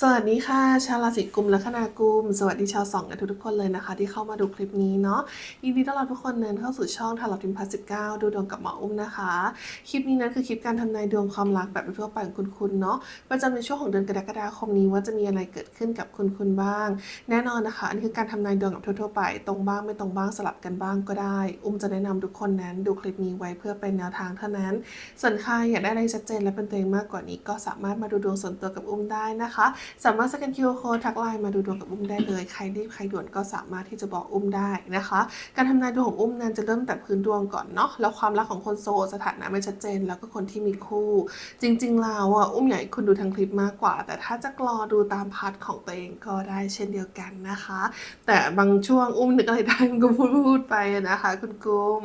สวัสดีค่ะ ชาวราศีกุมและคณากุม สวัสดีชาวสองกันทุกๆคนเลยนะคะ ที่เข้ามาดูคลิปนี้เนาะยินดีต้อนรับทุกคนเนินเข้าสู่ช่องทาร์ลอตทิมพัสสิบเก้าดูดวงกับหมออุ้มนะคะ คลิปนี้นั้นคือคลิปการทำนายดวงความรักแบบทั่วไปของคุณคุณเนาะประจำในช่วงของเดือนกรกฎาคมนี้ว่าจะมีอะไรเกิดขึ้นกับคุณคุณบ้าง แน่นอนนะคะ อันนี้คือการทำนายดวงกับทั่วๆไป ตรงบ้างไม่ตรงบ้างสลับกันบ้างก็ได้ อุ้มจะแนะนำทุกคนนั้นดูคลิปนี้ไว้เพื่อเป็นแนวทางเท่านั้น ส่วนใครอยากได้อะไรชัดเจนและเป็นตัวเองมากกว่านี้ก็สามารถมาดูดวงส่วนตัวกับอุ้มได้นะคะสามารถสแกนคิวโค้ดทักไลน์มาดูดวงกับอุ้มได้เลย ใครรีบใครด่วนก็สามารถที่จะบอกอุ้มได้นะคะ การทำนายดวงของอุ้มนั้นจะเริ่มแต่พื้นดวงก่อนเนาะแล้วความรักของคนโสดสถานะไม่ชัดเจน แล้วก็คนที่มีคู่ จริงๆแล้วอะอุ้มอยากให้คุณดูทางคลิปมากกว่า แต่ถ้าจะกรอดูตามพาร์ทของตัวเองก็ได้เช่นเดียวกันนะคะ แต่บางช่วงอุ้มนึกอะไรได้มันก็พูดพูดไปนะคะ คุณกุม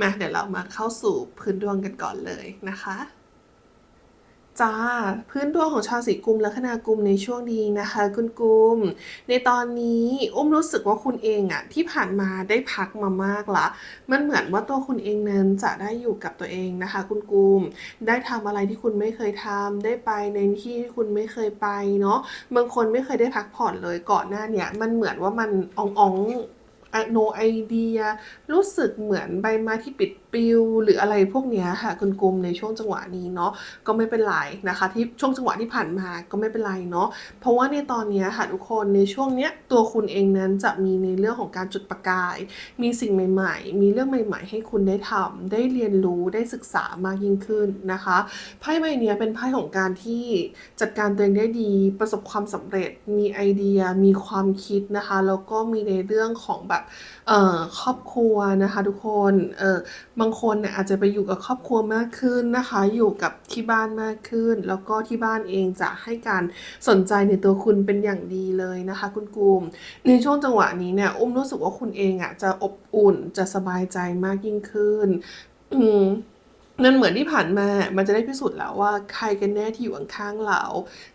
มาเดี๋ยวเรามาเข้าสู่พื้นดวงกันก่อนเลยนะคะ จ้าพื้นดวงของชาวสีกุมและคณากุมในช่วงนี้นะคะคุณกุม ในตอนนี้อุ้มรู้สึกว่าคุณเองอะที่ผ่านมาได้พักมามากละมันเหมือนว่าตัวคุณเองนั้นจะได้อยู่กับตัวเองนะคะ คุณกุม ได้ทำอะไรที่คุณไม่เคยทำได้ไปในที่ที่คุณไม่เคยไปเนาะบางคนไม่เคยได้พักผ่อนเลยก่อนหน้าเนี่ยมันเหมือนว่ามันอ่องๆโนไอเดียรู้สึกเหมือนใบไม้ที่ปิด ปิวหรืออะไรพวกนี้ค่ะคุณกุมในช่วงจังหวะนี้เนาะก็ไม่เป็นไรนะคะ ที่ช่วงจังหวะที่ผ่านมาก็ไม่เป็นไรเนาะเพราะว่าในตอนนี้ค่ะทุกคนในช่วงเนี้ยตัวคุณเองนั้นจะมีในเรื่องของการจุดประกาย มีสิ่งใหม่ๆ มีเรื่องใหม่ ๆ ให้คุณได้ทำได้เรียนรู้ได้ศึกษามากยิ่งขึ้นนะคะไพ่ใบนี้เป็นไพ่ของการที่จัดการตัวเองได้ดี ประสบความสำเร็จ มีไอเดีย มีความคิดนะคะ แล้วก็มีในเรื่องของแบบ เอ่อครอบครัวนะคะทุกคนเออบางคนเนี่ยอาจจะไปอยู่กับครอบครัวมากขึ้นนะคะ อยู่กับที่บ้านมากขึ้น แล้วก็ที่บ้านเองจะให้การสนใจในตัวคุณเป็นอย่างดีเลยนะคะ คุณกุมในช่วงจังหวะนี้เนี่ยอุ้มรู้สึกว่าคุณเองอะจะอบอุ่นจะสบายใจมากยิ่งขึ้นอืม นั่นเหมือนที่ผ่านมา มันจะได้พิสูจน์แล้วว่าใครกันแน่ที่อยู่ข้างๆเรา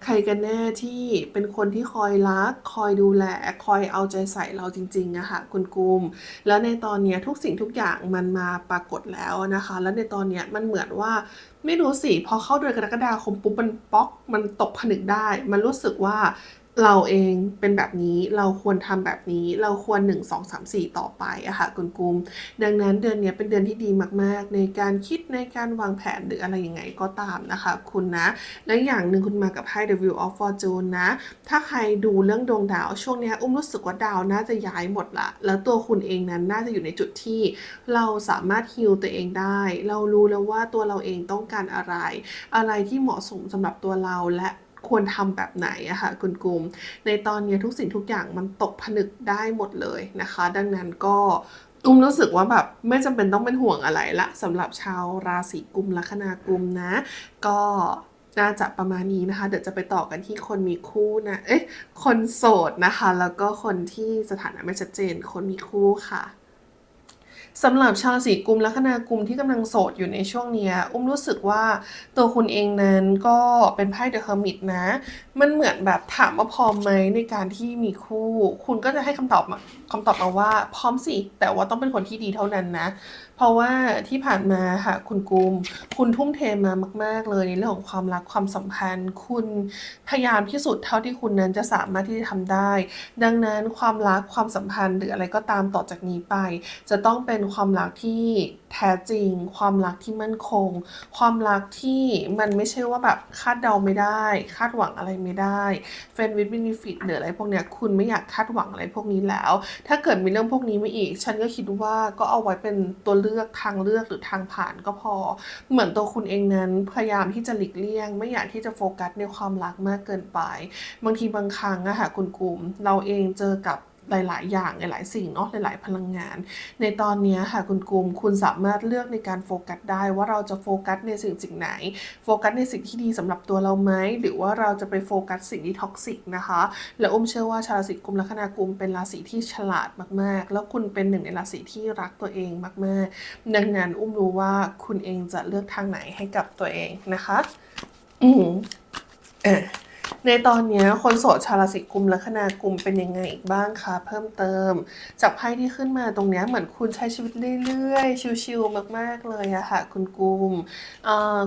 ใครกันแน่ที่เป็นคนที่คอยรัก คอยดูแล คอยเอาใจใส่เราจริงๆอะคะคุณกุม แล้วในตอนนี้ทุกสิ่งทุกอย่างมันมาปรากฏแล้วนะคะ แล้วในตอนนี้มันเหมือนว่าไม่รู้สิ พอเข้าเดือนกรกฎาคมปุ๊บมันป๊อก มันตกผนึกได้ มันรู้สึกว่า เราเองเป็นแบบนี้เราควรทำแบบนี้เราควร 1 2 3 4 ต่อไปอะค่ะคุณกุมดังนั้นเดือนนี้เป็นเดือนที่ดีมากๆ ในการคิดในการวางแผนหรืออะไรยังไงก็ตามนะคะคุณนะ และอย่างหนึ่งคุณมากับไพ่ The Wheel of Fortune นะ ถ้าใครดูเรื่องดวงดาว ช่วงนี้อุ้มรู้สึกว่าดาวน่าจะย้ายหมดละ แล้วตัวคุณเองนั้นน่าจะอยู่ในจุดที่เราสามารถฮิลตัวเองได้ เรารู้แล้วว่าตัวเราเองต้องการอะไร อะไรที่เหมาะสมสำหรับตัวเราและ ควรทำแบบไหนอะค่ะคุณกุม ในตอนนี้ทุกสิ่งทุกอย่างมันตกผนึกได้หมดเลยนะคะ ดังนั้นก็อุ้มรู้สึกว่าแบบไม่จำเป็นต้องเป็นห่วงอะไรละสำหรับชาวราศีกุมลัคนากุมนะ ก็น่าจะประมาณนี้นะคะ เดี๋ยวจะไปต่อกันที่คนมีคู่นะ เอ๊ะ คนโสดนะคะ แล้วก็คนที่สถานะไม่ชัดเจน คนมีคู่ค่ะ สำหรับชาวศีกุมลัคนากุมที่กำลังโสดอยู่ในช่วงนี้อุ้มรู้สึกว่าตัวคุณเองนั้นก็เป็นไพ่เดอะเฮอร์มิตนะ มันเหมือนแบบถามว่าพร้อมไหมในการที่มีคู่ คุณก็จะให้คำตอบคำตอบมาว่าพร้อมสิ แต่ว่าต้องเป็นคนที่ดีเท่านั้นนะ เพราะว่าที่ผ่านมาค่ะคุณกุม คุณทุ่มเทมามาก ๆ เลยในเรื่องของความรักความสัมพันธ์ คุณพยายามที่สุดเท่าที่คุณนั้นจะสามารถที่จะทำได้ ดังนั้นความรักความสัมพันธ์หรืออะไรก็ตามต่อจากนี้ไป จะต้องเป็นความรักที่ แท้จริง ความรักที่มั่นคง ความรักที่มันไม่ใช่ว่าแบบคาดเดาไม่ได้ คาดหวังอะไรไม่ได้เฟนวิด b บ n ฟิตหรืออะไรพวกเนี้ยคุณไม่อยากคาดหวังอะไรพวกนี้แล้ว ถ้าเกิดมีเรื่องพวกนี้มาอีก ฉันก็คิดว่าก็เอาไว้เป็นตัวเลือกทางเลือกหรือทางผ่านก็พอ เหมือนตัวคุณเองนั้นพยายามที่จะหลีกเลี่ยง ไม่อยากที่จะโฟกัสในความรักมากเกินไป บางทีบางครั้งอะค่ะคุณกลุ่มเราเองเจอกับ หลาย ๆ อย่างหลาย ๆ สิ่งเนาะหลาย ๆ พลังงาน ในตอนนี้ค่ะคุณกุมคุณสามารถเลือกในการโฟกัสได้ว่าเราจะโฟกัสในสิ่งสิ่งไหน โฟกัสในสิ่งที่ดีสำหรับตัวเราไหมหรือว่าเราจะไปโฟกัสสิ่งที่ท็อกซิกนะคะ และอุ้มเชื่อว่าชาวราศีกุมลัคนากุมเป็นราศีที่ฉลาดมาก ๆ แล้วคุณเป็นหนึ่งในราศีที่รักตัวเองมาก ๆ ดังนั้นอุ้มรู้ว่าคุณเองจะเลือกทางไหนให้กับตัวเองนะคะ อืมเออในตอนนี้คนโสดชาวราศีกุมและคณากุมเป็นยังไงอีกบ้างคะเพิ่มเติม จากไพ่ที่ขึ้นมาตรงนี้เหมือนคุณใช้ชีวิตเรื่อยๆ ชิวๆมากๆเลยอะค่ะคุณกุม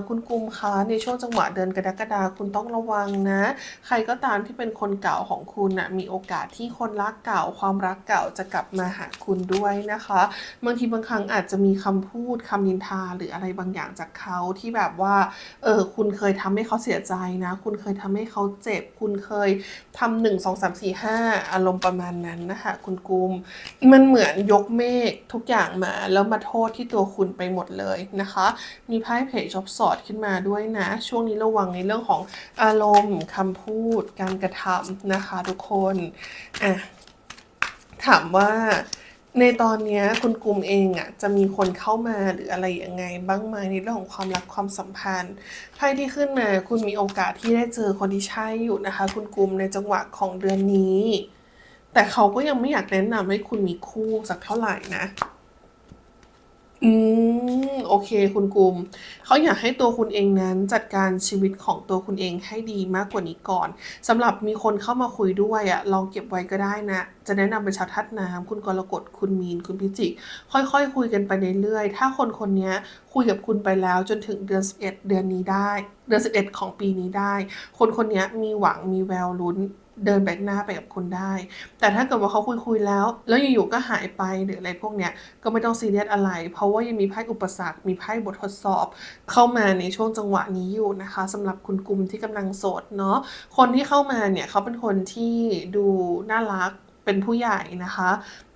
คุณกุมคะในช่วงจังหวะเดือนกรกฎาคุณต้องระวังนะ ใครก็ตามที่เป็นคนเก่าของคุณน่ะมีโอกาสที่คนรักเก่า ความรักเก่าจะกลับมาหาคุณด้วยนะคะบางทีบางครั้งอาจจะมีคำพูดคำนินทาหรืออะไรบางอย่างจากเขาที่แบบว่าเออคุณเคยทำให้เขาเสียใจนะ คุณเคยทำให้เขาเจ็บ คุณเคยทำหนึ่งสองสามสี่ห้าอารมณ์ประมาณนั้นนะคะ คุณกุม มันเหมือนยกเมฆทุกอย่างมา แล้วมาโทษที่ตัวคุณไปหมดเลยนะคะ มีไพ่เพจจ็อบสอดขึ้นมาด้วยนะ ช่วงนี้ระวังในเรื่องของอารมณ์คำพูด การกระทำนะคะ ทุกคนอะถามว่า ในตอนนี้คุณกลุ่มเองอะจะมีคนเข้ามาหรืออะไรยังไง บ้างไหมในเรื่องของความรักความสัมพันธ์ไพ่ที่ขึ้นมาคุณมีโอกาสที่ได้เจอคนที่ใช่อยู่นะคะ คุณกลุ่มในจังหวะของเดือนนี้ แต่เขาก็ยังไม่อยากแนะนำให้คุณมีคู่สักเท่าไหร่นะ อืม โอเค คุณกุมเขาอยากให้ตัวคุณเองนั้นจัดการชีวิตของตัวคุณเองให้ดีมากกว่านี้ก่อนสำหรับมีคนเข้ามาคุยด้วยอะลองเก็บไว้ก็ได้นะ จะแนะนำเป็นชาวธาตุน้ำคุณกรกฎคุณมีน คุณพิจิก ค่อยๆคุยกันไปเรื่อยๆถ้าคนคนนี้คุยกับคุณไปแล้วจนถึงเดือน 11 เดือนนี้ได้ เดือน 11 ของปีนี้ได้ คนคนนี้มีหวังมีแววลุ้น เดินแบกหน้าไปกับคุณได้ แต่ถ้าเกิดว่าเขาคุยคุยๆแล้ว แล้วอยู่ๆก็หายไปหรืออะไรพวกเนี้ยก็ไม่ต้องซีเรียสอะไร เพราะว่ายังมีไพ่อุปสรรค มีไพ่บททดสอบ เข้ามาในช่วงจังหวะนี้อยู่นะคะสำหรับคุณกลุ่มที่กำลังโสดเนาะคนที่เข้ามาเนี่ยเขาเป็นคนที่ดูน่ารัก เป็นผู้ใหญ่นะคะ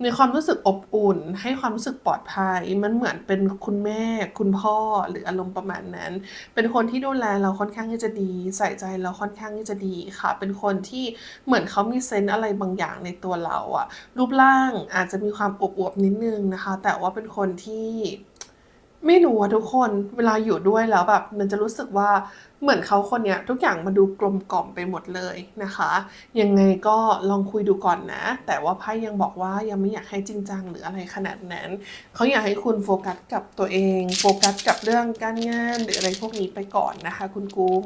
มีความรู้สึกอบอุ่น ให้ความรู้สึกปลอดภัย มันเหมือนเป็นคุณแม่ คุณพ่อหรืออารมณ์ประมาณนั้น เป็นคนที่ดูแลเราค่อนข้างที่จะดี ใส่ใจเราค่อนข้างที่จะดีค่ะ เป็นคนที่เหมือนเขามีเซนต์อะไรบางอย่างในตัวเราอะรูปร่างอาจจะมีความอวบๆนิดนึงนะคะ แต่ว่าเป็นคนที่ ไม่รู้อะทุกคนเวลาอยู่ด้วยแล้วแบบมันจะรู้สึกว่าเหมือนเขาคนเนี้ยทุกอย่างมาดูกลมกล่อมไปหมดเลยนะคะ ยังไงก็ลองคุยดูก่อนนะ แต่ว่าไพ่ยังบอกว่ายังไม่อยากให้จริงจังหรืออะไรขนาดนั้นเขาอยากให้คุณโฟกัสกับตัวเอง โฟกัสกับเรื่องการงานหรืออะไรพวกนี้ไปก่อนนะคะ คุณกุม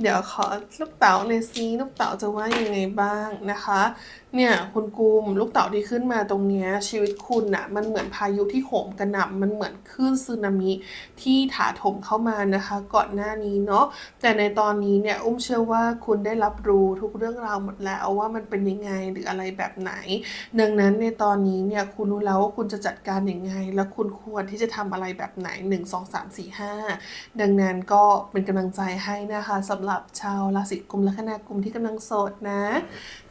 เดี๋ยวขอลูกเต๋าในอยซีลูกเต๋าจะว่ายังไงบ้างนะคะ เนี่ยคุณกุมลูกเต๋าที่ขึ้นมาตรงเนี้ยชีวิตคุณน่ะมันเหมือนพายุที่โหมกระหน่ำมันเหมือนคลื่นสึนามิที่ถาถมเข้ามานะคะ ก่อนหน้านี้เนาะแต่ในตอนนี้เนี่ยอุ้มเชื่อว่าคุณได้รับรู้ทุกเรื่องราวหมดแล้วว่ามันเป็นยังไงหรืออะไรแบบไหน ดังนั้นในตอนนี้เนี่ยคุณรู้แล้วว่าคุณจะจัดการยังไง และคุณควรที่จะทำอะไรแบบไหน 1 2 3 4 5 ดังนั้นก็เป็นกำลังใจให้นะคะสำหรับชาวราศีกุมและคณากุมที่กำลังโสดนะ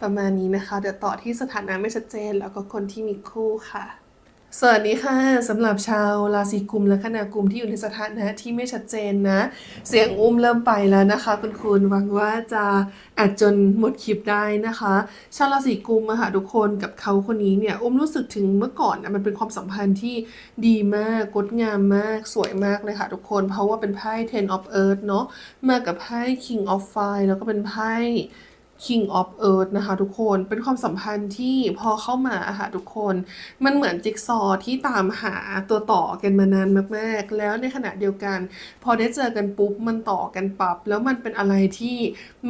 ประมาณนี้นะคะ เดี๋ยวต่อที่สถานะไม่ชัดเจน แล้วก็คนที่มีคู่ค่ะ สวัสดีค่ะสำหรับชาวราศีกุมและคณากุมที่อยู่ในสถานะที่ไม่ชัดเจนนะ เสียงอุ้มเริ่มไปแล้วนะคะ คุณคุณหวังว่าจะอดจนหมดคลิปได้นะคะ ชาวราศีกุมอะค่ะทุกคนกับเขาคนนี้เนี่ยอุ้มรู้สึกถึงเมื่อก่อนนะมันเป็นความสัมพันธ์ที่ดีมากงดงามมากสวยมากเลยค่ะทุกคนเพราะว่าเป็นไพ่ Ten of Earth เนาะมากับไพ่ King of Fire แล้วก็เป็นไพ่ King of Earth นะคะทุกคนเป็นความสัมพันธ์ที่พอเข้ามาอะค่ะทุกคน มันเหมือนจิ๊กซอว์ที่ตามหาตัวต่อกันมานานมากๆ แล้วในขณะเดียวกัน พอได้เจอกันปุ๊บมันต่อกันปรับ แล้วมันเป็นอะไรที่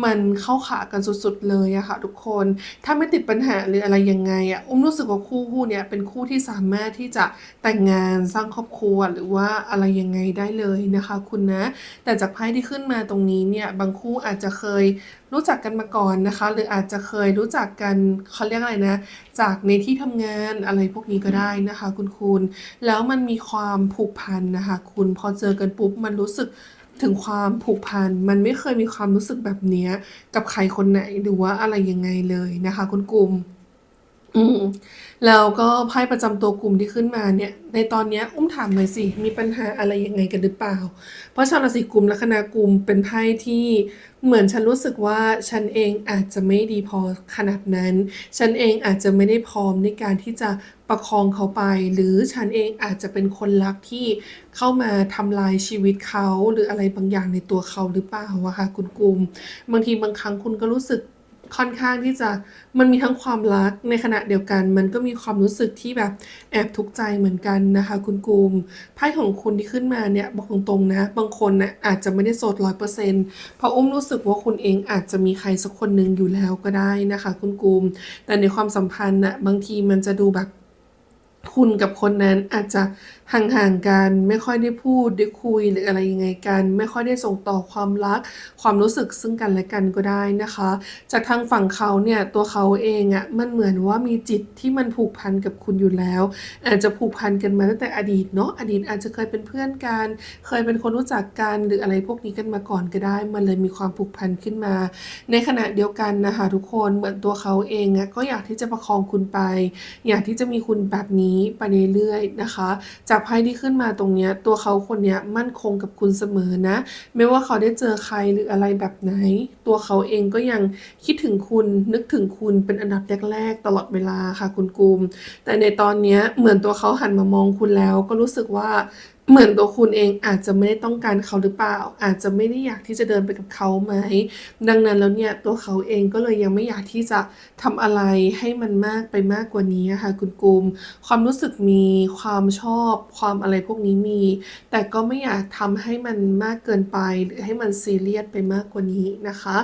มันเข้าขากันสุดๆเลยอะค่ะทุกคน ถ้าไม่ติดปัญหาหรืออะไรยังไงอะอุ้มรู้สึกว่าคู่คู่เนี้ยเป็นคู่ที่สามารถที่จะแต่งงานสร้างครอบครัวหรือว่าอะไรยังไงได้เลยนะคะ คุณนะ แต่จากไพ่ที่ขึ้นมาตรงนี้เนี่ยบางคู่อาจจะเคย รู้จักกันมาก่อนนะคะ หรืออาจจะเคยรู้จักกันเขาเรียกอะไรนะ จากในที่ทำงานอะไรพวกนี้ก็ได้นะคะ คุณคุณแล้วมันมีความผูกพันนะคะ คุณพอเจอกันปุ๊บมันรู้สึกถึงความผูกพันมันไม่เคยมีความรู้สึกแบบนี้กับใครคนไหนหรือว่าอะไรยังไงเลยนะคะ คุณกลุ่มแล้วก็ไพ่ประจำตัวกลุ่มที่ขึ้นมาเนี่ย ในตอนนี้อุ้มถามหน่อยสิ มีปัญหาอะไรยังไงกันหรือเปล่า เพราะชาวราศีกลุ่มและคณะกุมเป็นไพ่ที่ เหมือนฉันรู้สึกว่าฉันเองอาจจะไม่ดีพอขนาดนั้น ฉันเองอาจจะไม่ได้พร้อมในการที่จะประคองเขาไป หรือฉันเองอาจจะเป็นคนรักที่เข้ามาทำลายชีวิตเขาหรืออะไรบางอย่างในตัวเขาหรือเปล่าวะคะคุณกุม บางทีบางครั้งคุณก็รู้สึก ค่อนข้างที่จะมันมีทั้งความรักในขณะเดียวกัน มันก็มีความรู้สึกที่แบบแอบทุกข์ใจเหมือนกันนะคะ คุณกูมไพ่ของคุณที่ขึ้นมาเนี่ยบอกตรงๆนะ บางคนนะอาจจะไม่ได้โสดร้อยเปอร์เซ็นต์เพราะอุ้มรู้สึกว่าคุณเองอาจจะมีใครสักคนหนึ่งอยู่แล้วก็ได้นะคะ คุณกูมแต่ในความสัมพันธ์นะบางทีมันจะดูแบบ คุณกับคนนั้นอาจจะห่างๆกัน ไม่ค่อยได้พูดได้คุยหรืออะไรยังไงกัน ไม่ค่อยได้ส่งต่อความรัก ความรู้สึกซึ่งกันและกันก็ได้นะคะ จากทางฝั่งเขาเนี่ยตัวเขาเองอะ่ะมันเหมือนว่ามีจิตที่มันผูกพันกับคุณอยู่แล้ว อาจจะผูกพันกันมาตั้งแต่อดีตเนาะอดีตอาจจะเคยเป็นเพื่อนกัน เคยเป็นคนรู้จักกันหรืออะไรพวกนี้กันมาก่อนก็ได้ มันเลยมีความผูกพันขึ้นมา ในขณะเดียวกันนะคะทุกคนเหมือนตัวเขาเองอะก็อยากที่จะประคองคุณไป อยากที่จะมีคุณแบบนี้ไปเรื่อยๆนะคะ จากไพ่ที่ขึ้นมาตรงเนี้ยตัวเขาคนเนี้ยมั่นคงกับคุณเสมอนะ ไม่ว่าเขาได้เจอใครหรืออะไรแบบไหน ตัวเขาเองก็ยังคิดถึงคุณนึกถึงคุณเป็นอันดับแรกๆตลอดเวลาค่ะคุณกุม แต่ในตอนเนี้ยเหมือนตัวเขาหันมามองคุณแล้วก็รู้สึกว่า เหมือนตัวคุณเองอาจจะไม่ได้ต้องการเขาหรือเปล่า อาจจะไม่ได้อยากที่จะเดินไปกับเขาไหม ดังนั้นแล้วเนี่ยตัวเขาเองก็เลยยังไม่อยากที่จะทำอะไรให้มันมากไปมากกว่านี้อะค่ะคุณกุม ความรู้สึกมีความชอบความอะไรพวกนี้มี แต่ก็ไม่อยากทำให้มันมากเกินไปหรือให้มันซีเรียสไปมากกว่านี้นะคะ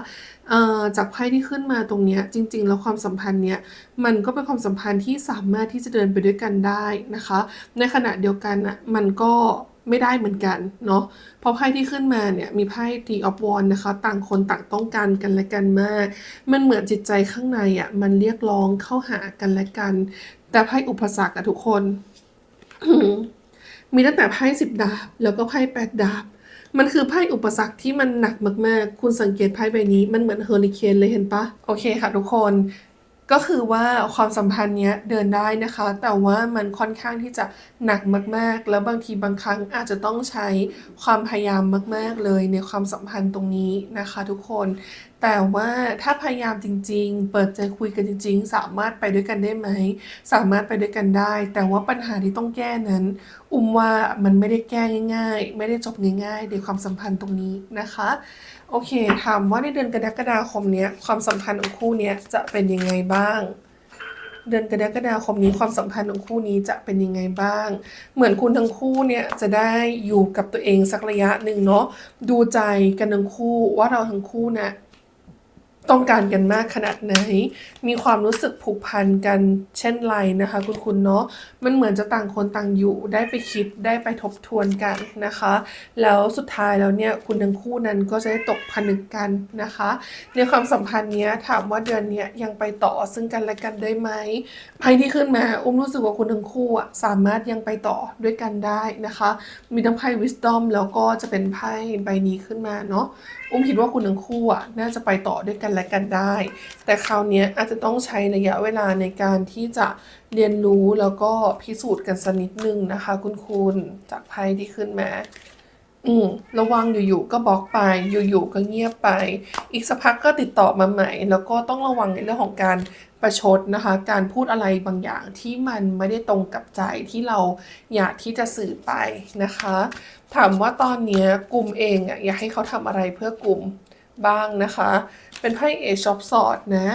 จากไพ่ที่ขึ้นมาตรงนี้จริง ๆ แล้วความสัมพันธ์เนี้ยมันก็เป็นความสัมพันธ์ที่สามารถที่จะเดินไปด้วยกันได้นะคะ ในขณะเดียวกันอะมันก็ ไม่ได้เหมือนกันเนาะเพราะไพ่ที่ขึ้นมาเนี่ยมีไพ่ Three of Wands นะคะ ต่างคนต่างต้องการกันและกันมาก มันเหมือนจิตใจข้างในอะมันเรียกร้องเข้าหากันและกัน แต่ไพ่อุปสรรคอะทุกคน มีตั้งแต่ไพ่สิบดาบ แล้วก็ไพ่แปดดาบมันคือไพ่อุปสรรคที่มันหนักมากๆ คุณสังเกตไพ่ใบนี้ มันเหมือนเฮอริเคนเลยเห็นปะ โอเคค่ะทุกคน ก็คือว่าความสัมพันธ์เนี้ยเดินได้นะคะ แต่ว่ามันค่อนข้างที่จะหนักมากๆ แล้วบางทีบางครั้งอาจจะต้องใช้ความพยายามมาก ๆ เลยในความสัมพันธ์ตรงนี้นะคะ ทุกคนแต่ว่าถ้าพยายามจริง ๆ เปิดใจคุยกันจริง ๆ สามารถไปด้วยกันได้ไหม สามารถไปด้วยกันได้ แต่ว่าปัญหาที่ต้องแก้นั้น อุ้มว่ามันไม่ได้แก้ง่าย ๆ ไม่ได้จบง่ายๆในความสัมพันธ์ตรงนี้นะคะ โอเค ถามว่าในเดือนกรกฎาคมนี้ความสัมพันธ์ของคู่นี้จะเป็นยังไงบ้างเดือนกรกฎาคมนี้ความสัมพันธ์ของคู่นี้จะเป็นยังไงบ้าง เหมือนคุณทั้งคู่เนี่ยจะได้อยู่กับตัวเองสักระยะหนึ่งเนาะ ดูใจกันทั้งคู่ว่าเราทั้งคู่เนี่ย ต้องการกันมากขนาดไหน มีความรู้สึกผูกพันกันเช่นไรนะคะ คุณคุณเนาะ มันเหมือนจะต่างคนต่างอยู่ ได้ไปคิด ได้ไปทบทวนกันนะคะ แล้วสุดท้ายแล้วเนี่ยคุณทั้งคู่นั้นก็จะได้ตกผนึกกันนะคะ ในความสัมพันธ์เนี้ยถามว่าเดือนเนี้ยยังไปต่อซึ่งกันและกันได้ไหมไพ่ที่ขึ้นมา อุ้มรู้สึกว่าคุณทั้งคู่อะสามารถยังไปต่อด้วยกันได้นะคะ มีทั้งไพ่ wisdom แล้วก็จะเป็นไพ่ใบนี้ขึ้นมาเนาะอุ้มคิดว่าคุณทั้งคู่อะน่าจะไปต่อด้วยกันและกันได้ แต่คราวนี้อาจจะต้องใช้ระยะเวลาในการที่จะเรียนรู้แล้วก็พิสูจน์กันสักนิดนึงนะคะ คุณคุณจากไพ่ที่ขึ้นมาอืมระวังอยู่ๆก็บล็อกไป อยู่ๆก็เงียบไป อีกสักพักก็ติดต่อมาใหม่ แล้วก็ต้องระวังในเรื่องของการประชดนะคะ การพูดอะไรบางอย่างที่มันไม่ได้ตรงกับใจที่เราอยากที่จะสื่อไปนะคะ ถามว่าตอนนี้กลุ่มเองอะอยากให้เขาทำอะไรเพื่อกลุ่มบ้างนะคะ เป็นไพ่เอชอปสอดนะ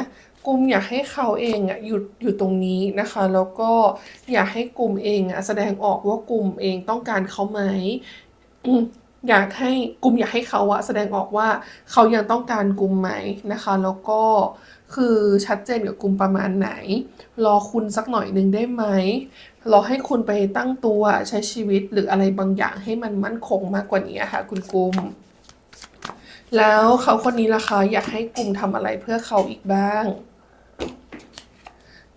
กลุ่มอยากให้เขาเองอะหยุดอยู่ตรงนี้นะคะ แล้วก็อยากให้กลุ่มเองอะแสดงออกว่ากลุ่มเองต้องการเขาไหมอืมอยากให้กลุ่มอยากให้เขาอะแสดงออกว่าเขายังต้องการกลุ่มไหมนะคะ แล้วก็ คือชัดเจนกับกลุ่มประมาณไหน รอคุณสักหน่อยหนึ่งได้ไหมรอให้คุณไปตั้งตัวใช้ชีวิตหรืออะไรบางอย่างให้มันมั่นคงมากกว่านี้ค่ะคุณกลุ่มแล้วเขาคนนี้ล่ะคะอยากให้กลุ่มทำอะไรเพื่อเขาอีกบ้าง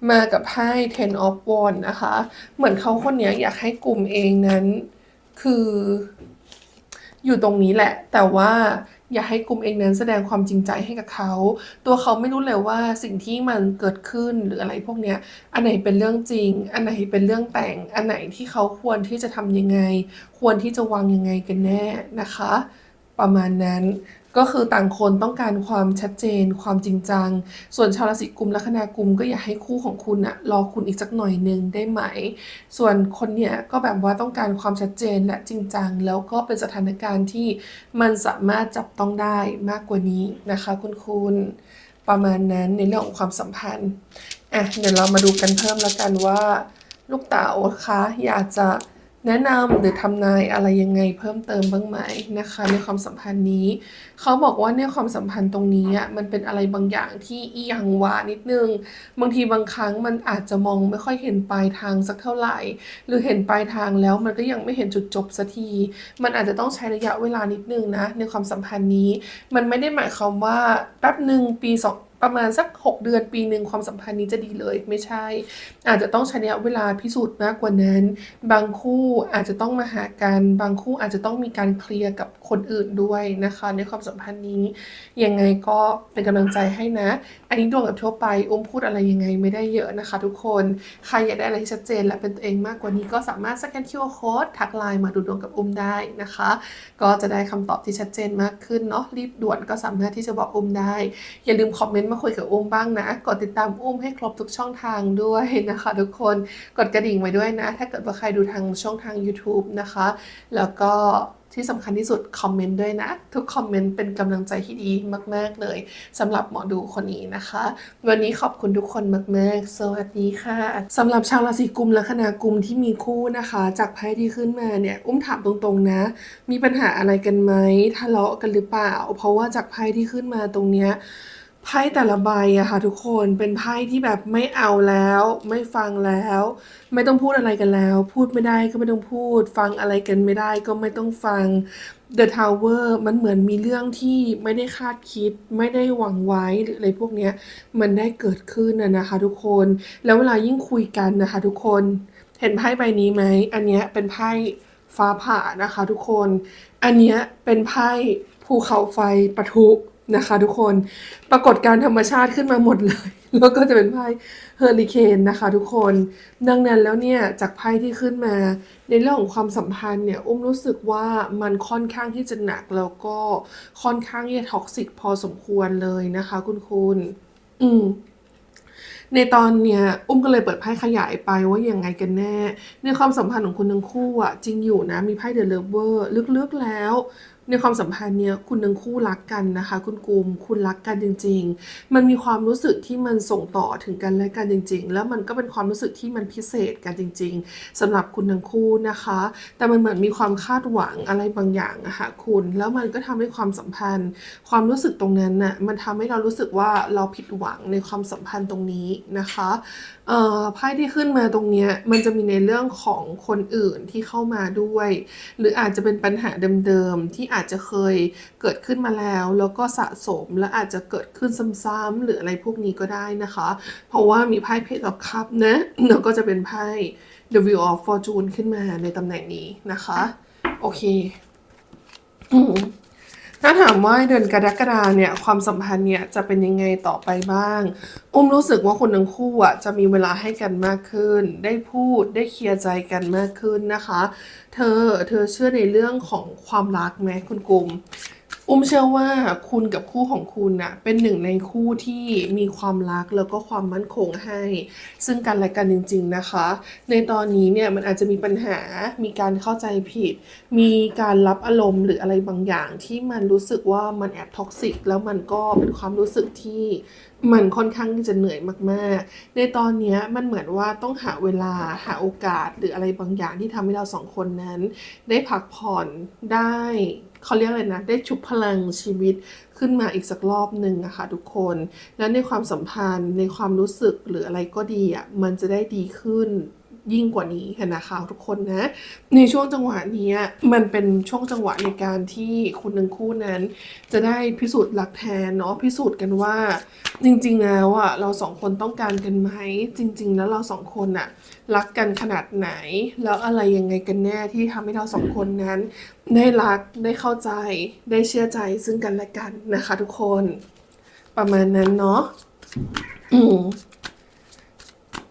มากับไพ่ Ten of Wands นะคะ เหมือนเขาคนนี้อยากให้กลุ่มเองนั้น คือ อยู่ตรงนี้แหละ แต่ว่า อย่าให้กลุ่มเองนั้นแสดงความจริงใจให้กับเขา ตัวเขาไม่รู้เลยว่าสิ่งที่มันเกิดขึ้นหรืออะไรพวกเนี้ย อันไหนเป็นเรื่องจริง อันไหนเป็นเรื่องแต่ง อันไหนที่เขาควรที่จะทำยังไง ควรที่จะวางยังไงกันแน่นะคะ ประมาณนั้น ก็คือต่างคนต้องการความชัดเจน ความจริงจัง ส่วนชาวราศีกุมลัคนากุมก็อยากให้คู่ของคุณอะรอคุณอีกสักหน่อยหนึ่งได้ไหม ส่วนคนเนี้ยก็แบบว่าต้องการความชัดเจนและจริงจัง แล้วก็เป็นสถานการณ์ที่มันสามารถจับต้องได้มากกว่านี้นะคะ คุณคุณประมาณนั้นในเรื่องของความสัมพันธ์อะเดี๋ยวเรามาดูกันเพิ่มแล้วกันว่า ลูกเต๋าคะอยากจะ แนะนำหรือทำนายอะไรยังไงเพิ่มเติมบ้างไหมนะคะ ในความสัมพันธ์นี้ เขาบอกว่าในความสัมพันธ์ตรงนี้อะมันเป็นอะไรบางอย่างที่อีหยังวานิดนึง บางทีบางครั้งมันอาจจะมองไม่ค่อยเห็นปลายทางสักเท่าไหร่ หรือเห็นปลายทางแล้วมันก็ยังไม่เห็นจุดจบสักที มันอาจจะต้องใช้ระยะเวลานิดนึงนะในความสัมพันธ์นี้ มันไม่ได้หมายความว่าแป๊บหนึ่งปีสอง ประมาณสัก 6 เดือนปีหนึ่งความสัมพันธ์นี้จะดีเลยไม่ใช่ อาจจะต้องใช้ระยะเวลาพิสูจน์มากกว่านั้น บางคู่อาจจะต้องมาหากันบางคู่อาจจะต้องมีการเคลียร์กับคนอื่นด้วยนะคะ ในความสัมพันธ์นี้ยังไงก็เป็นกำลังใจให้นะ นนี้ดวงแบบทั่วไปอุ้มพูดอะไรยังไงไม่ได้เยอะนะคะ ทุกคน ใครอยากได้อะไรที่ชัดเจน และเป็นตัวเองมากกว่านี้ก็สามารถสแกน QR Code ทักไลน์มาดูดวงกับอุ้มได้นะคะ ก็จะได้คำตอบที่ชัดเจนมากขึ้นเนาะรีบด่วนก็สามารถที่จะบอกอุ้มได้ อย่าลืมคอมเมนต์มาคุยกับอุ้มบ้างนะ กดติดตามอุ้มให้ครบทุกช่องทางด้วยนะคะ ทุกคนกดกระดิ่งไว้ด้วยนะ ถ้าเกิดว่าใครดูทางช่องทาง YouTube นะคะ แล้วก็ ที่สำคัญที่สุดคอมเมนต์ด้วยนะ ทุกคอมเมนต์เป็นกำลังใจที่ดีมาก ๆ เลยสำหรับหมอดูคนนี้นะคะ วันนี้ขอบคุณทุกคนมาก ๆ สวัสดีค่ะสำหรับชาวราศีกุมและคณากุมที่มีคู่นะคะ จากไพ่ที่ขึ้นมาเนี่ยอุ้มถามตรงๆนะ มีปัญหาอะไรกันไหมทะเลาะกันหรือเปล่า เพราะว่าจากไพ่ที่ขึ้นมาตรงเนี้ย ไพ่แต่ละใบอะค่ะทุกคนเป็นไพ่ที่แบบไม่เอาแล้ว ไม่ฟังแล้ว ไม่ต้องพูดอะไรกันแล้ว พูดไม่ได้ก็ไม่ต้องพูด ฟังอะไรกันไม่ได้ก็ไม่ต้องฟัง The Tower มันเหมือนมีเรื่องที่ไม่ได้คาดคิด ไม่ได้หวังไว้หรืออะไรพวกเนี้ยมันได้เกิดขึ้นนะนะคะทุกคนแล้วเวลายิ่งคุยกันนะคะทุกคนเห็นไพ่ใบนี้ไหมอันเนี้ยเป็นไพ่ฟ้าผ่านะคะ ทุกคน อันเนี้ยเป็นไพ่ภูเขาไฟปะทุ นะคะทุกคนปรากฏการธรรมชาติขึ้นมาหมดเลย แล้วก็จะเป็นไพ่เฮอริเคนนะคะทุกคน ดังนั้นแล้วเนี่ยจากไพ่ที่ขึ้นมา ในเรื่องของความสัมพันธ์เนี่ยอุ้มรู้สึกว่ามันค่อนข้างที่จะหนักแล้วก็ค่อนข้างที่จะท็อกซิกพอสมควรเลยนะคะคุณคุณอืมในตอนเนี้ยอุ้มก็เลยเปิดไพ่ขยายไปว่าอยังไงกันแน่ ในความสัมพันธ์ของคุณทั้งคู่อะจริงอยู่นะมีไพ่เดอะเลเวอร์ลึกๆแล้ว ในความสัมพันธ์เนี้ยคุณทั้งคู่รักกันนะคะ คุณกุมคุณรักกันจริง ๆ มันมีความรู้สึกที่มันส่งต่อถึงกันและกันจริง ๆ แล้วมันก็เป็นความรู้สึกที่มันพิเศษกันจริง ๆสำหรับคุณทั้งคู่นะคะ แต่มันเหมือนมีความคาดหวังอะไรบางอย่างอะค่ะคุณ แล้วมันก็ทำให้ความสัมพันธ์ ความรู้สึกตรงนั้นน่ะมันทำให้เรารู้สึกว่าเราผิดหวังในความสัมพันธ์ตรงนี้นะคะเอ่อไพ่ที่ขึ้นมาตรงเนี้ยมันจะมีในเรื่องของคนอื่นที่เข้ามาด้วย หรืออาจจะเป็นปัญหาเดิมๆที่อาจจะเคยเกิดขึ้นมาแล้ว แล้วก็สะสมและอาจจะเกิดขึ้นซ้ำๆหรืออะไรพวกนี้ก็ได้นะคะ เพราะว่ามีไพ่เพจออฟคัพนะแล้วก็จะเป็นไพ่ The Wheel of Fortune ขึ้นมาในตำแหน่งนี้นะคะ โอเค ถ้าถามว่าเดือนกรกฎาเนี่ยความสัมพันธ์เนี่ยจะเป็นยังไงต่อไปบ้าง อุ้มรู้สึกว่าคนทั้งคู่อะจะมีเวลาให้กันมากขึ้น ได้พูดได้เคลียร์ใจกันมากขึ้นนะคะ เธอเธอเชื่อในเรื่องของความรักไหมคุณกุม อุ้มเชื่อว่าคุณกับคู่ของคุณน่ะเป็นหนึ่งในคู่ที่มีความรักแล้วก็ความมั่นคงให้ ซึ่งกันและกันจริง ๆนะคะ ในตอนนี้เนี่ยมันอาจจะมีปัญหา มีการเข้าใจผิด มีการรับอารมณ์หรืออะไรบางอย่างที่มันรู้สึกว่ามันแอบท็อกซิกแล้วมันก็เป็นความรู้สึกที่มันค่อนข้างที่จะเหนื่อยมากๆ ในตอนนี้มันเหมือนว่าต้องหาเวลาหาโอกาสหรืออะไรบางอย่างที่ทำให้เราสองคนนั้น ได้พักผ่อนได้ เขาเรียกอะไรนะ ได้ชุบพลังชีวิตขึ้นมาอีกสักรอบหนึ่งอะค่ะทุกคน และในความสัมพันธ์ในความรู้สึกหรืออะไรก็ดีอะมันจะได้ดีขึ้น ยิ่งกว่านี้ค่ะนะคะทุกคนนะ ในช่วงจังหวะนี้มันเป็นช่วงจังหวะในการที่คุณทั้งคู่นั้น จะได้พิสูจน์หลักแทนเนาะพิสูจน์กันว่า จริง ๆ แล้วอะเราสองคนต้องการกันไหมจริง ๆ แล้วเราสองคนอะรักกันขนาดไหน แล้วอะไรยังไงกันแน่ที่ทำให้เราสองคนนั้น ได้รักได้เข้าใจได้เชื่อใจซึ่งกันและกันนะคะ ทุกคน ประมาณนั้นเนาะอืม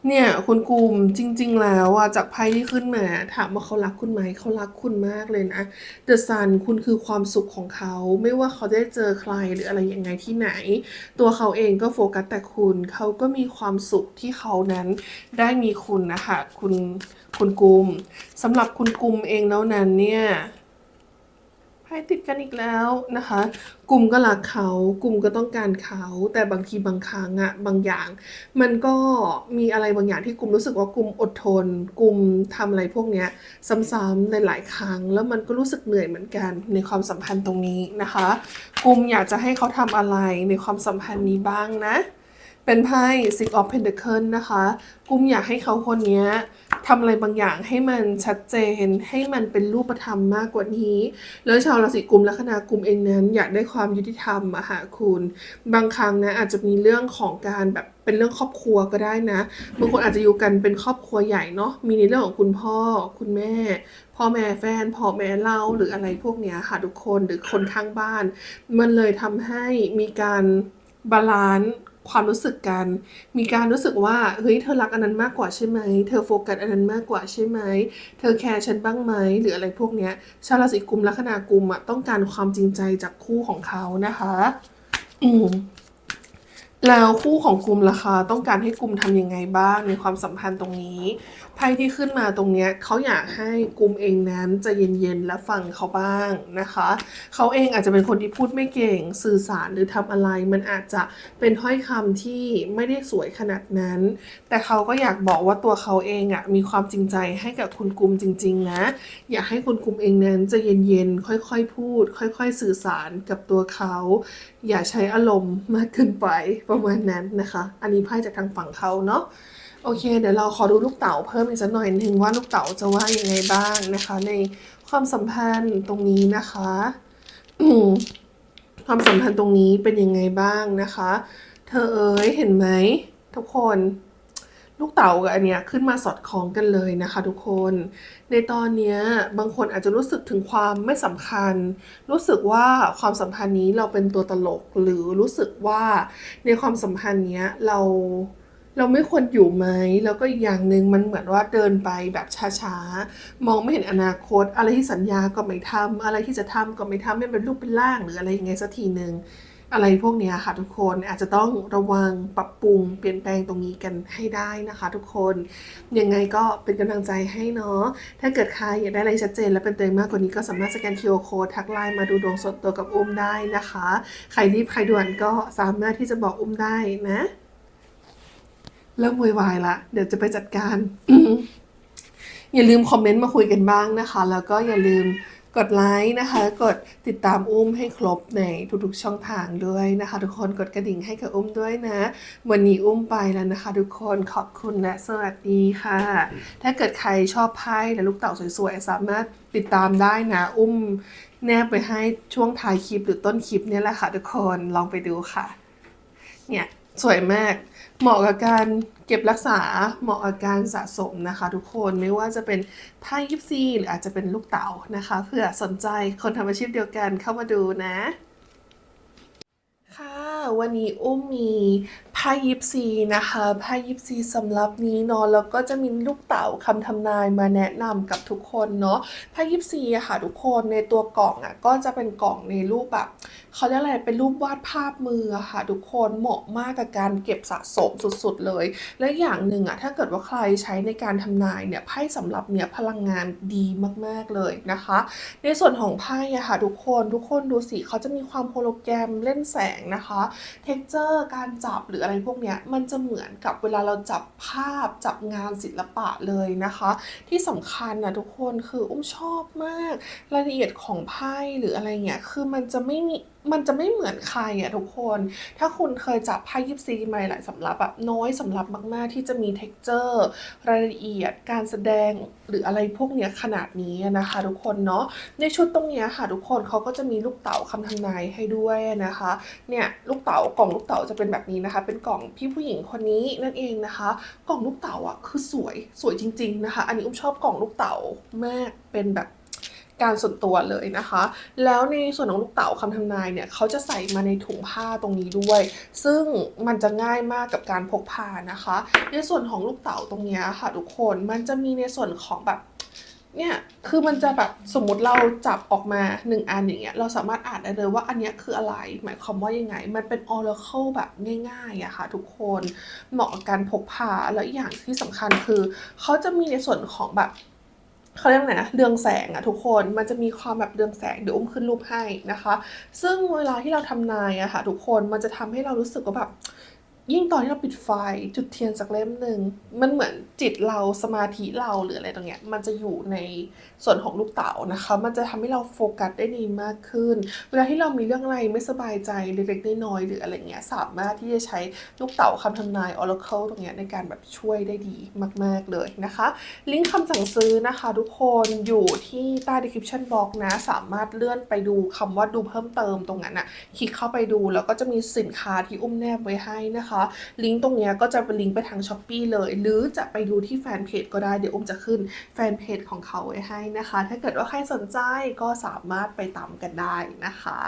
เนี่ยคุณกุมจริง ๆ แล้วอะจากไพ่ที่ขึ้นมา ถามว่าเขารักคุณไหมเขารักคุณมากเลยนะเดอะซันคุณคือความสุขของเขาไม่ว่าเขาได้เจอใครหรืออะไรยังไงที่ไหน ตัวเขาเองก็โฟกัสแต่คุณเขาก็มีความสุขที่เขานั้นได้มีคุณนะคะคุณคุณกุมสำหรับคุณกุมเองแล้วนั้นเนี่ย ไพ่พ่ติดกันอีกแล้วนะคะ กลุ่มก็รักเขา กลุ่มก็ต้องการเขา แต่บางทีบางครั้งอะบางอย่าง มันก็มีอะไรบางอย่างที่กลุ่มรู้สึกว่ากลุ่มอดทน กลุ่มทำอะไรพวกเนี้ยซ้ำๆในหลายครั้ง แล้วมันก็รู้สึกเหนื่อยเหมือนกันในความสัมพันธ์ตรงนี้นะคะ กลุ่มอยากจะให้เขาทำอะไรในความสัมพันธ์นี้บ้างนะ เป็นไพ่ Six of Pentacles นะคะกุมอยากให้เขาคนนี้ทำอะไรบางอย่างให้มันชัดเจน ให้มันเป็นรูปธรรมมากกว่านี้ แล้วชาวราศีกุมและคณะกุมเองนั้นอยากได้ความยุติธรรมมาหาคุณ บางครั้งนะอาจจะมีเรื่องของการแบบเป็นเรื่องครอบครัวก็ได้นะบางคนอาจจะอยู่กันเป็นครอบครัวใหญ่เนาะมีในเรื่องของคุณพ่อ คุณแม่ พ่อแม่แฟนพ่อแม่เราหรืออะไรพวกเนี้ยค่ะทุกคนหรือคนข้างบ้าน มันเลยทำให้มีการบาลานซ์ ความรู้สึกกัน มีการรู้สึกว่าเฮ้ยเธอรักอันนั้นมากกว่าใช่ไหม เธอโฟกัสอันนั้นมากกว่าใช่ไหม เธอแคร์ฉันบ้างไหมหรืออะไรพวกเนี้ย ชาวราศีกุมลัคนากุมอะต้องการความจริงใจจากคู่ของเขานะคะ อืมแล้วคู่ของกุมล่ะคะต้องการให้กุมทำยังไงบ้างในความสัมพันธ์ตรงนี้ไพ่ที่ขึ้นมาตรงเนี้ยเขาอยากให้กุมเองนั้นจะเย็นๆและฟังเขาบ้างนะคะเขาเองอาจจะเป็นคนที่พูดไม่เก่งสื่อสารหรือทำอะไร มันอาจจะเป็นถ้อยคำที่ไม่ได้สวยขนาดนั้น แต่เขาก็อยากบอกว่าตัวเขาเองอะมีความจริงใจให้กับคุณกุมจริง ๆ นะ อยากให้คุณกุมเองนั้นจะเย็นๆค่อยๆพูด ค่อย ๆ สื่อสารกับตัวเขา อย่าใช้อารมณ์มากเกินไปประมาณนั้นนะคะ อันนี้ไพ่จากทางฝั่งเขาเนาะ โอเค เดี๋ยวเราขอดูลูกเต๋าเพิ่มอีกสักหน่อยหนึ่งว่าลูกเต๋าจะว่ายังไงบ้างนะคะ ในความสัมพันธ์ตรงนี้นะคะความสัมพันธ์ตรงนี้เป็นยังไงบ้างนะคะ เธอเอ๋ยเห็นไหมทุกคนลูกเต๋ากับอันเนี้ยขึ้นมาสอดคล้องกันเลยนะคะ ทุกคน ในตอนเนี้ยบางคนอาจจะรู้สึกถึงความไม่สำคัญ รู้สึกว่าความสัมพันธ์นี้เราเป็นตัวตลกหรือรู้สึกว่าในความสัมพันธ์เนี้ยเรา เราไม่ควรอยู่ไหมแล้วก็อีกอย่างหนึ่งมันเหมือนว่าเดินไปแบบช้าๆ มองไม่เห็นอนาคต อะไรที่สัญญาก็ไม่ทำอะไรที่จะทำก็ไม่ทำไม่เป็นรูปเป็นร่างหรืออะไรยังไงสักทีหนึ่งอะไรพวกนี้ค่ะทุกคนอาจจะต้องระวังปรับปรุงเปลี่ยนแปลงตรงนี้กันให้ได้นะคะทุกคนยังไงก็เป็นกำลังใจให้เนาะถ้าเกิดใครอยากได้อะไรชัดเจน และเป็นตัวเองมากกว่านี้ก็สามารถสแกน QR Code ทักไลน์มาดูดวงสดตัวกับอุ้มได้นะคะ ใครรีบใครด่วนก็สามารถที่จะบอกอุ้มได้นะ เริ่มวุ่นวายละ เดี๋ยวจะไปจัดการ อย่าลืมคอมเมนต์มาคุยกันบ้างนะคะ แล้วก็อย่าลืมกดไลค์นะคะ กดติดตามอุ้มให้ครบในทุกๆช่องทางด้วยนะคะ ทุกคนกดกระดิ่งให้กับอุ้มด้วยนะ วันนี้อุ้มไปแล้วนะคะ ทุกคนขอบคุณและสวัสดีค่ะ ถ้าเกิดใครชอบไพ่และลูกเต่าสวยๆ สามารถติดตามได้นะ อุ้มแนบไปให้ช่วงท้ายคลิปหรือต้นคลิปเนี่ยแหละค่ะ ทุกคนลองไปดูค่ะ เนี่ยสวยมาก เหมาะกับการเก็บรักษาเหมาะกับการสะสมนะคะ ทุกคนไม่ว่าจะเป็นผ้ายิปซีหรืออาจจะเป็นลูกเต๋านะคะเผื่อสนใจคนทำอาชีพเดียวกันเข้ามาดูนะ ค่ะวันนี้อุ้มมีไพ่ยิปซีนะคะไพ่ยิปซีสำหรับนี้เนาะแล้วก็จะมีลูกเต๋าคำทำนายมาแนะนำกับทุกคนเนาะไพ่ยิปซีอะค่ะทุกคนในตัวกล่องอะก็จะเป็นกล่องในรูปแบบเขาเรียกอะไรเป็นรูปวาดภาพมืออะค่ะทุกคนเหมาะมากกับการเก็บสะสมสุดๆเลย และอย่างหนึ่งอะถ้าเกิดว่าใครใช้ในการทำนายเนี่ยไพ่สำหรับเนี่ยพลังงานดีมากๆเลยนะคะ ในส่วนของไพ่อะค่ะทุกคนทุกคนดูสิเขาจะมีความโฮโลแกรมเล่นแสงนะคะเท็กเจอร์การจับหรืออะไรพวกเนี้ยมันจะเหมือนกับเวลาเราจับภาพจับงานศิลปะเลยนะคะ ที่สำคัญนะทุกคนคืออุ้มชอบมาก รายละเอียดของไพ่หรืออะไรเงี้ยคือมันจะไม่มี มันจะไม่เหมือนใครอะทุกคน ถ้าคุณเคยจับไพ่ยิปซีมาหลายสำรับแบบน้อยสำรับมากๆ ที่จะมีเท็กเจอร์ รายละเอียด การแสดงหรืออะไรพวกเนี้ยขนาดนี้นะคะ ทุกคนเนาะ ในชุดตรงเนี้ยค่ะ ทุกคนเขาก็จะมีลูกเต๋าคำทำนายให้ด้วยนะคะ เนี่ยลูกเต๋ากล่องลูกเต๋าจะเป็นแบบนี้นะคะ เป็นกล่องพี่ผู้หญิงคนนี้นั่นเองนะคะ กล่องลูกเต๋าอะคือสวยสวยจริง ๆนะคะ อันนี้อุ้มชอบกล่องลูกเต๋ามากเป็นแบบ การส่วนตัวเลยนะคะ แล้วในส่วนของลูกเต๋าคำทำนายเนี่ยเขาจะใส่มาในถุงผ้าตรงนี้ด้วย ซึ่งมันจะง่ายมากกับการพกพานะคะ ในส่วนของลูกเต๋าตรงนี้ค่ะทุกคนมันจะมีในส่วนของแบบเนี่ยคือมันจะแบบสมมติเราจับออกมาหนึ่งอันอย่างเงี้ยเราสามารถอ่านได้เลยว่าอันเนี้ยคืออะไร หมายความว่ายังไง มันเป็น oracle แบบง่ายๆอะค่ะทุกคนเหมาะกับการพกพาแล้วอีกอย่างที่สำคัญคือเขาจะมีในส่วนของแบบ เขาเรียกไงนะเรืองแสงอะทุกคนมันจะมีความแบบเรืองแสงเดี๋ยวอุ้มขึ้นรูปให้นะคะ ซึ่งเวลาที่เราทำนายอะค่ะทุกคนมันจะทำให้เรารู้สึกว่าแบบ ยิ่งตอนที่เราปิดไฟจุดเทียนสักเล่มหนึ่งมันเหมือนจิตเราสมาธิเราหรืออะไรตรงเนี้ยมันจะอยู่ในส่วนของลูกเต๋านะคะ มันจะทำให้เราโฟกัสได้ดีมากขึ้น เวลาที่เรามีเรื่องอะไรไม่สบายใจเล็กๆน้อยๆหรืออะไรเงี้ยสามารถที่จะใช้ลูกเต๋าคำทำนาย Oracle ตรงเนี้ยในการแบบช่วยได้ดีมาก ๆเลยนะคะ ลิงก์คำสั่งซื้อนะคะทุกคนอยู่ที่ใต้ description box นะ สามารถเลื่อนไปดูคำว่าดูเพิ่มเติมตรงนั้นนะคลิกเข้าไปดูแล้วก็จะมีสินค้าที่อุ้มแนบไว้ให้นะคะลิงก์ตรงนี้ก็จะเป็นลิงก์ไปทาง s h อ p e e เลย หรือจะไปดูที่แฟนเพจก็ได้ เดี๋ยวอุ้มจะขึ้นแฟนเพจของเขาไว้ให้นะคะ ถ้าเกิดว่าใครสนใจก็สามารถไปตามกันได้นะคะ